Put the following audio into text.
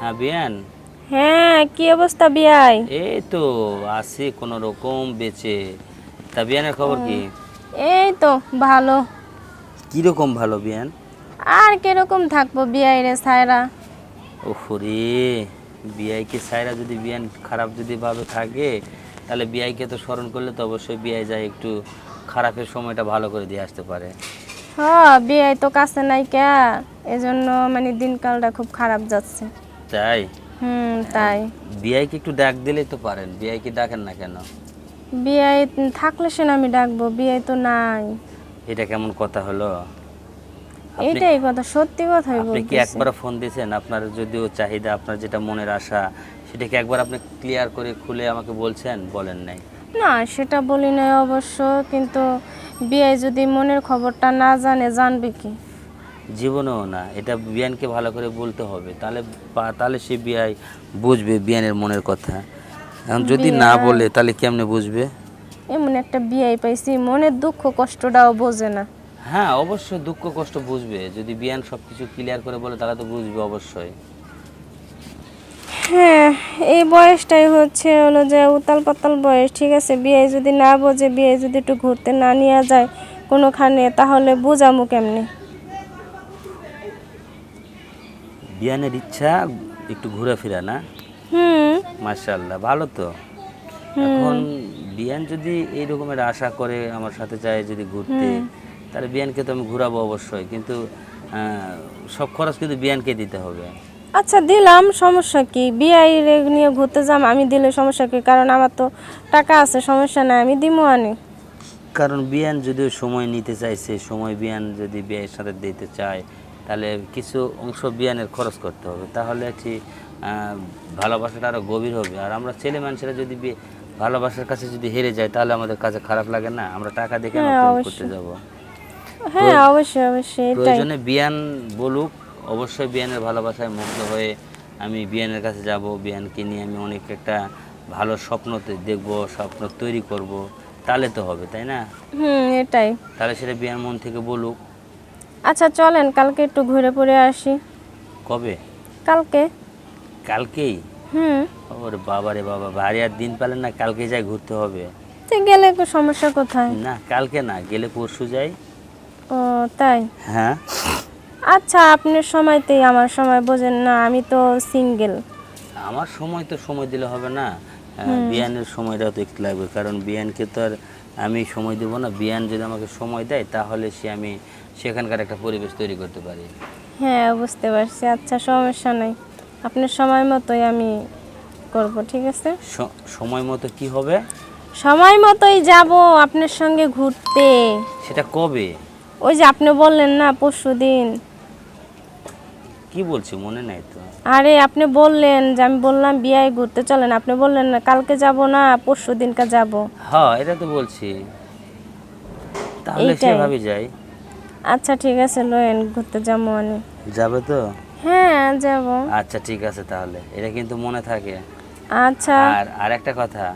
হ্যাঁ বিয়ান? হ্যাঁ কি অবস্থা বিয়াই? এই তো আছি কোনো রকম বেঁচে। তা বিয়ানের খবর কি? এই তো ভালো। কীরকম ভালো বিয়ান? আর কীরকম থাকব বিয়াই রে সায়রা? ওহরে বিআইকে সাইরা যদি বিয়ান খারাপ যদি ভাবে থাকে তাহলে বিআইকে তো স্মরণ করলে তো অবশ্যই বিআই যায় একটু খারাপের সময়টা ভালো করে দিয়ে আসতে পারে। হ্যাঁ বিয়াই তো কাছে নাই কে এজন্য মানে দিনকালটা খুব খারাপ যাচ্ছে। তাই? হুম তাই। বিআইকে একটু ডাক দিলেই তো পারেন। বিআইকে ডাকেন না কেন? বিয়াই থাকলে সে আমি ডাকবো বিয়াই তো নাই। এটা কেমন কথা হলো? এইটাই কথা সত্যি কথাই আপনি কি একবার ফোন দিয়েছেন? আপনার যদিও চাহিদা আপনার যেটা মনের আশা সেটা কি একবার আপনি ক্লিয়ার করে খুলে আমাকে বলছেন? বলেন নাই। না সেটা বলি নাই অবশ্য কিন্তু বিয়াই যদি মনের খবরটা না জানে জানবে কি? জীবনেও না। এটা বিয়ানকে ভালো করে বলতে হবে। তাহলে তাহলে সে বিয়াই বুঝবে বিয়ানের মনের কথা। এখন যদি না বলে তাহলে কেমনে বুঝবে? এমন একটা বিয়াই পাইছি মনের দুঃখ কষ্টটাও বোঝে না। হ্যাঁ অবশ্যই দুঃখ কষ্ট বুঝবে। যদি বিয়ান সব কিছু ক্লিয়ার করে বলে তাহলে তো বুঝবে অবশ্যই। হ্যাঁ এই বয়সটাই হচ্ছে হলো যে উতাল পাতাল বয়স ঠিক আছে? বিয়ে যদি না বোঝে বিয়ে যদি একটু ঘুরতে না নিয়ে যায় কোনোখানে তাহলে বোঝামো কেমনে? বিয়ানের ইচ্ছা একটু ঘুরে ফেরা না? হুম। মার্শাল্লাহ ভালো তো। এখন বিয়ান যদি এই রকমের আশা করে আমার সাথে যায় যদি ঘুরতে তাহলে বিয়ানকে তো আমি ঘুরাবো অবশ্যই কিন্তু সব খরচ কিন্তু বিয়ানকে দিতে হবে। আচ্ছা দিলাম সমস্যা কি? বিয়ে নিয়ে ঘুরতে যাম আমি দিলে সমস্যা কি? কারণ আমার তো টাকা আছে সমস্যা নাই আমি দিমু আনি। কারণ বিয়ান যদিও সময় নিতে চাইছে সময় বিয়ান যদি বিয়ের সাথে দিতে চায় তাহলে কিছু অংশ বিয়ানের খরচ করতে হবে। তাহলে একটি ভালোবাসাটা আরও গভীর হবে। আর আমরা ছেলে মানুষেরা যদি ভালোবাসার কাছে যদি হেরে যায় তাহলে আমাদের কাছে খারাপ লাগে না। আমরা টাকা দেখে হ্যাঁ, করতে যাব। হ্যাঁ অবশ্যই অবশ্যই প্রয়োজনে বিয়ান বলুক। অবশ্যই বিয়ানের ভালোবাসায় মুগ্ধ হয়ে আমি বিয়ানের কাছে যাব। বিয়ানকে নিয়ে আমি অনেক একটা ভালো স্বপ্ন দেখব স্বপ্ন তৈরি করব। তাহলে তো হবে তাই না? হুম এটাই। তাহলে সেটা বিয়ান মন থেকে বলুক। আচ্ছা চলেন কালকে একটু ঘুরে পড়ে আসি। কবে? কালকে। কালকেই? হুম। ওরে বাবা রে বাবা ভারী আর দিন পেলেন না কালকে যাই ঘুরতে হবে। তো গেলে সমস্যা কোথায়? না কালকে না গেলে পরশু যাই। ও তাই? হ্যাঁ। আচ্ছা আপনার সময়তেই আমার সময় বোঝেন না আমি তো সিঙ্গেল আমার সময় তো সময় দিলে হবে না। আহ, বিয়ানের সময়টাও তো একটু লাগবে কারণ বিয়ানকে তো আর আমি সময় দেবো না। বিয়ান যদি আমাকে সময় দেয় তাহলে সে আমি সেখানকার একটা পরিবেশ তৈরি করতে পারি। হ্যাঁ বুঝতে পারছি। আচ্ছা সমস্যা নাই। আপনার সময় মতোই আমি করব ঠিক আছে? সময় মতো কি হবে? সময় মতোই যাব আপনার সঙ্গে ঘুরতে। সেটা কবে? ওই যে আপনি বললেন না পরশু দিন কি বলছি মনে নাই তো। আরে আপনি বললেন যে আমি বললাম বিয়ায় ঘুরতে চলেন আপনি বললেন না কালকে যাব না পরশু দিনকা যাব। হ্যাঁ এটা তো বলছি। তাহলে এইটাই। সেভাবে যাই। আচ্ছা ঠিক আছে লোয়েন ঘুরতে যাব আমি। যাবে তো? হ্যাঁ যাব। আচ্ছা ঠিক আছে তাহলে। এটা কিন্তু মনে থাকে। আচ্ছা। আর আর একটা কথা।